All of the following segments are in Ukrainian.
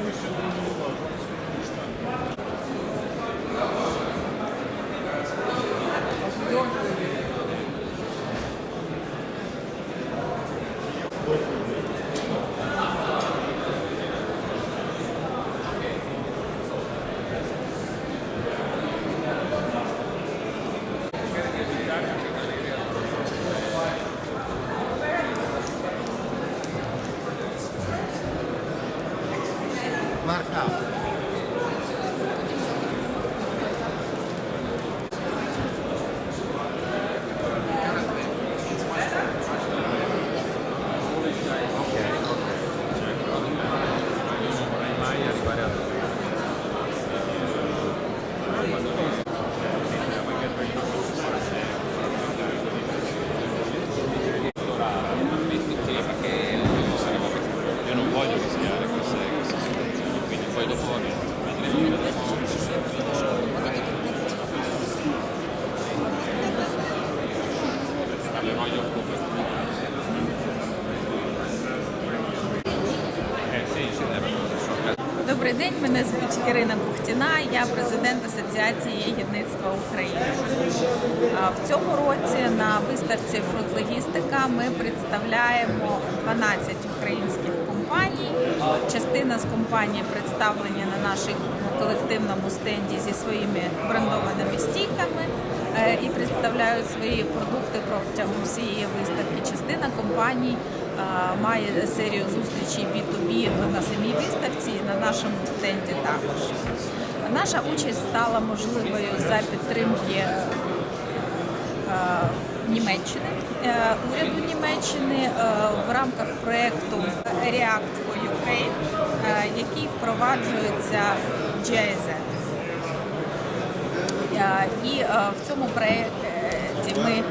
Commission Добрий день, мене звуть Ірина Бухтіна, я президент Асоціації ягідництва України. В цьому році на виставці Фрутлогістика ми представляємо 12 українських компаній. Частина з компаній представлені на нашому колективному стенді зі своїми брендованими стійками е, і представляють свої продукти протягом всієї виставки. Частина компаній має серію зустрічей B2B на самій виставці на нашому також. Наша участь стала можливою за підтримки е, Німеччини, е, уряду Німеччини е, в рамках проєкту React for Ukraine, який впроваджується GIZ. І в цьому проєкті ми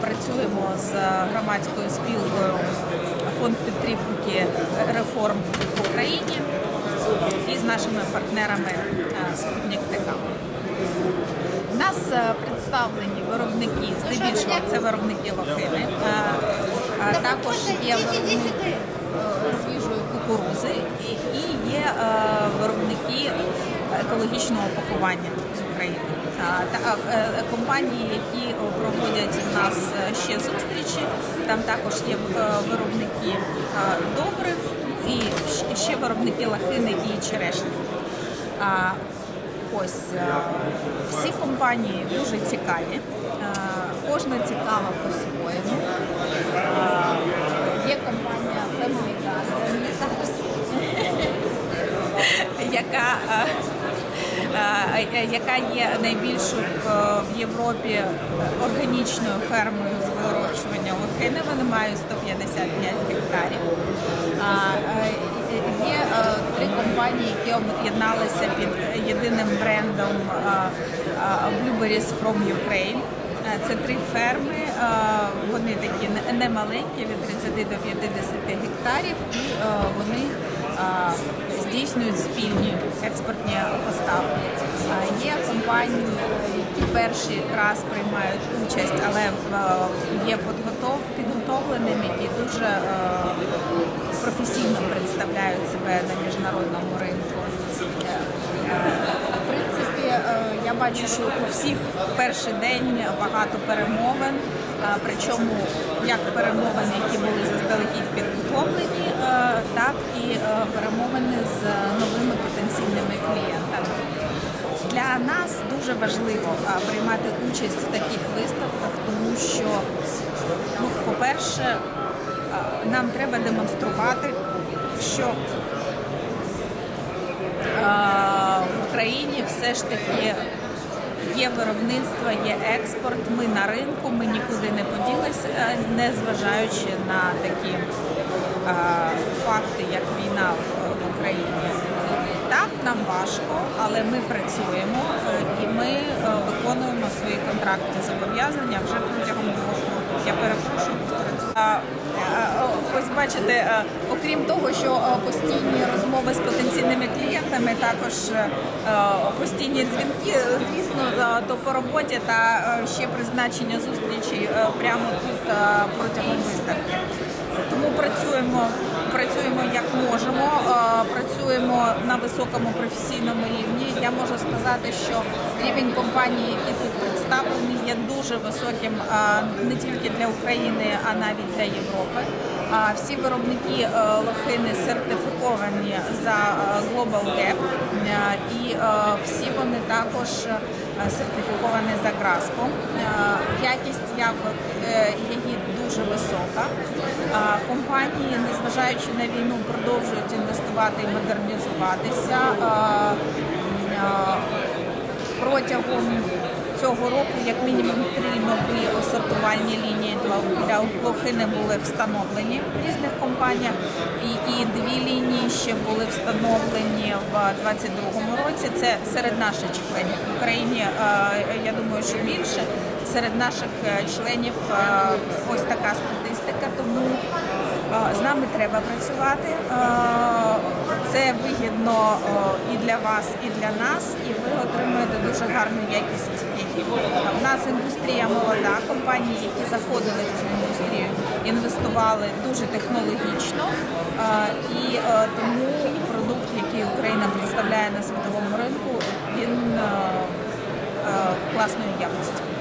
працюємо з громадською спілкою фонд підтримки реформ в Україні і з нашими партнерами е, Спутник. У нас е, представлені виробники, здебільшого це виробники лохини. Е, Також є виробник е, свіжої кукурузи і- є виробники екологічного пакування з України. Та компанії, які проводять у нас ще зустрічі, там також є виробники добрив і ще виробники лахини і черешні. Ось е, всі компанії дуже цікаві, е, кожна цікава по-своєму. Е, Є компанія Family Gas, яка, яка є найбільшою е, в Європі органічною фермою з вирощування лохини. Вони мають 155 гектарів. Е, Є е, три компанії, які об'єдналися під єдиним брендом е, е, Blueberries from Ukraine. Е, Це три ферми, е, вони такі не- не від 30 до 50 гектарів, і е, вони е, здійснюють спільні експортні поставки. Є компанії, які перший раз приймають участь, але е, є підготов- підготовленими і дуже е, професійно представляють себе на міжнародному ринку. Е, В принципі, я бачу, що у всіх перший день багато перемовин, причому як перемовини, які були заздалегідь підготовлені, так і перемовини Для нас дуже важливо приймати участь в таких виставках, тому що, ну, по-перше, нам треба демонструвати, що в Україні все ж таки є виробництво, є експорт. Ми на ринку, ми нікуди не поділися, е, не зважаючи на такі факти, як війна в Україні. Важко, але ми працюємо е, і ми е, виконуємо свої контрактні зобов'язання вже протягом року. Я перепрошую. А, Ось бачите, е, окрім того, що е, постійні розмови з потенційними клієнтами, також е, постійні дзвінки, е, звісно, е, то по роботі та е, ще призначення зустрічей е, прямо тут е, протягом виставки. Тому працюємо, працюємо як можемо, е, працюємо на високому професійному рівні. Я можу сказати, що рівень компаній, які тут представлені, є дуже високим е, не тільки для України, а навіть для Європи. Всі виробники е, лохини сертифіковані за Global Gap і всі вони також сертифіковані за Граспом. Якість е, її дуже висока. Компанії, незважаючи на війну, продовжують інвестувати і модернізуватися. Протягом цього року, як мінімум, три нові сортувальні лінії для, лохини були встановлені в різних компаніях, і, дві лінії ще були встановлені в 2022 році. Це серед наших членів в Україні. е, Я думаю, що більше серед наших е, членів е, ось така статистика. Тому з нами треба працювати. Це вигідно і для вас, і для нас, і ви отримуєте дуже гарну якість. У нас індустрія молода. Компанії, які заходили в цю індустрію, інвестували дуже технологічно, і е, тому продукт, який Україна представляє на світовому ринку, він е, е, класної якості.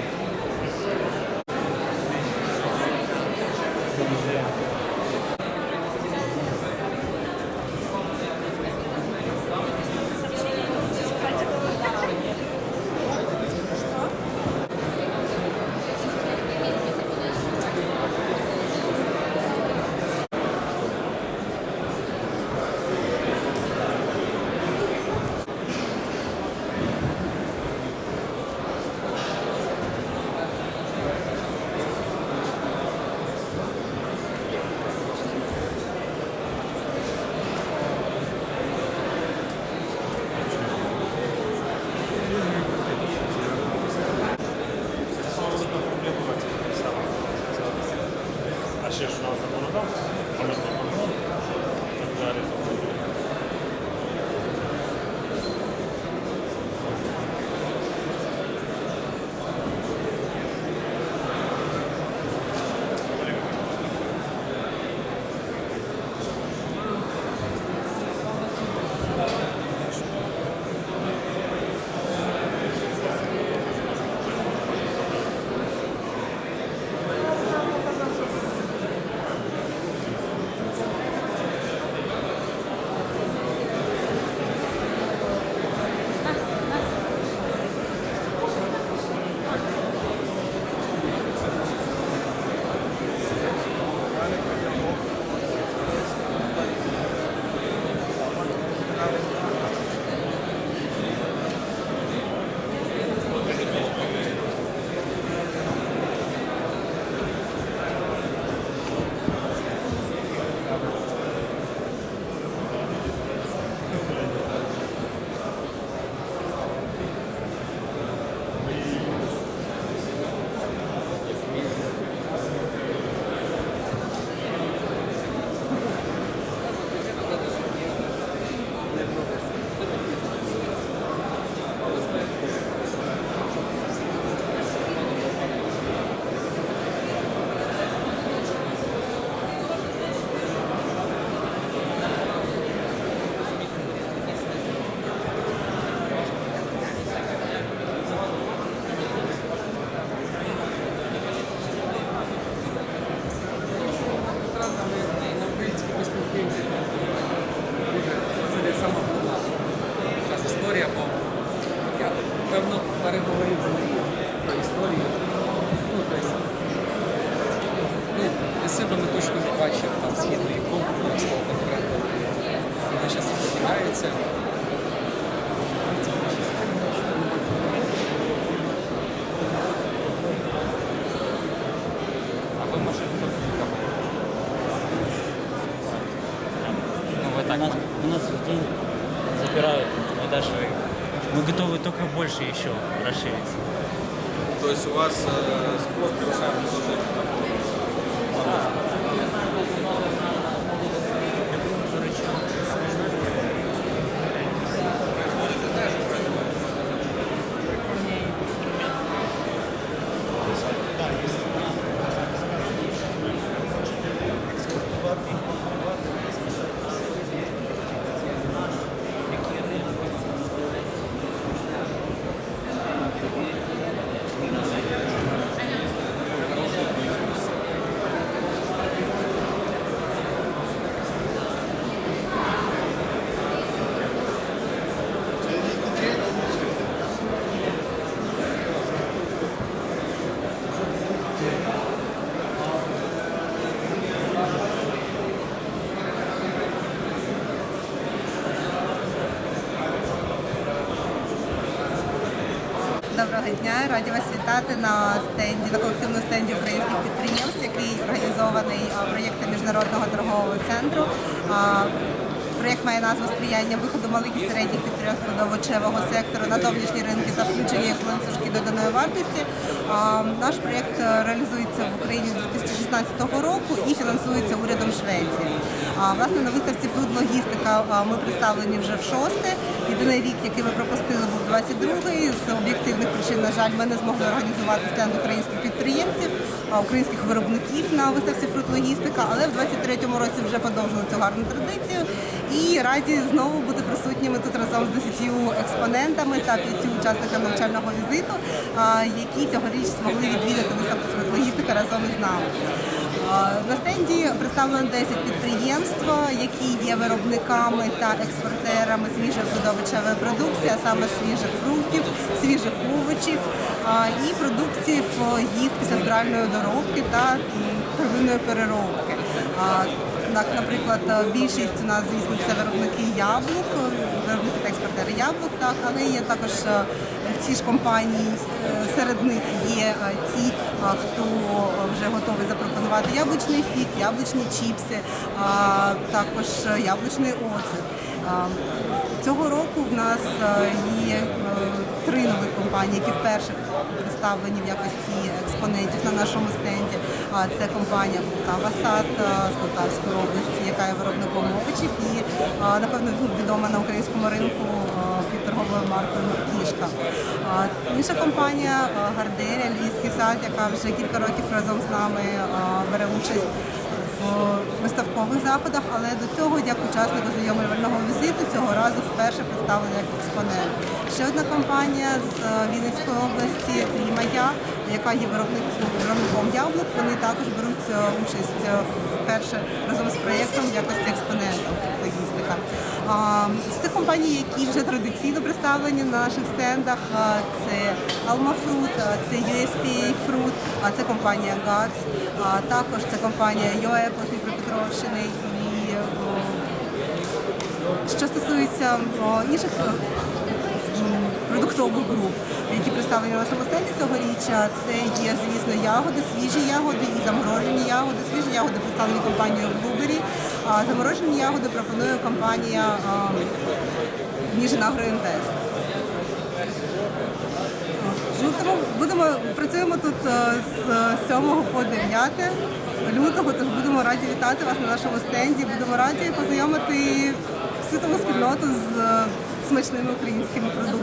А ще ж у нас законодавство, пам'ятний контроль і так далі. так. У нас, у нас в день забирают, мы даже мы готовы только больше еще расшириться. То есть у вас э, спрос превышает предложение? Дня, раді вас вітати на стенді, на колективному стенді українських підприємств, який організований проєктом міжнародного торгового центру. Проєкт має назву сприяння виходу малих і середніх підприємств продовольчого сектору на зовнішні ринки та включення їх ланцюжки доданої вартості. Наш проєкт реалізується в Україні з 2016 року і фінансується урядом Швеції. Власне, на виставці Фуд Логістика ми представлені вже в шосте. Єдиний рік, який ми пропустили, був 22-й. З об'єктивних причин, на жаль, ми не змогли організувати стенд українських підприємців, українських виробників на виставці Фрутлогістика, але в 23-му році вже продовжили цю гарну традицію. І раді знову бути присутніми тут разом з 10 експонентами та 5 учасниками навчального візиту, які цьогоріч змогли відвідати виставку Фрутлогістика разом із нами. На стенді представлено 10 підприємств, які є виробниками та експортерами свіжої продовольчої продукції, а саме свіжих фруктів, свіжих овочів і продуктів їх післязбиральної доробки та первинної переробки. Так, наприклад, більшість у нас, звісно, це виробники яблук, виробники та експортери яблук, так, але є також е, ці ж компанії, е, серед них є е, ті, хто вже готовий запропонувати яблучний фік, яблучні чіпси, також яблучний оцет. Цього року в нас є три нових компанії, які вперше представлені в якості експонентів на нашому стенді. Це компанія Полтава Сад е, з Полтавської області, яка є виробником овочів і е, напевно відома на українському ринку е, під торговою маркою Кішка. Інша компанія Гардерія, Львівський сад, яка вже кілька років разом з нами бере участь виставкових заходах, але до цього, як учасник ознайомлювального візиту, цього разу вперше представлена як експонент. Ще одна компанія з Вінницької області Рімая, яка є виробник- виробником яблук. Вони також беруть е, участь е, вперше разом з проєктом в якості експонента логістика. З тих компаній, які вже традиційно представлені на наших стендах, це Alma Fruit, це USPA Fruit, це компанія GATS, також це компанія ЮЕПО з Дніпропетровщини і що стосується інших продуктових груп, які представлені на стенді цьогоріч, це є, звісно, ягоди, свіжі ягоди і заморожені ягоди. Свіжі ягоди представлені компанією Blueberry, а заморожені ягоди пропонує компанія а, Ніжин Ну, тому будемо працюємо тут е, з 7 по 9 лютого, тож будемо раді вітати вас на нашому стенді. Будемо раді познайомити світову спільноту з е, смачними українськими продуктами.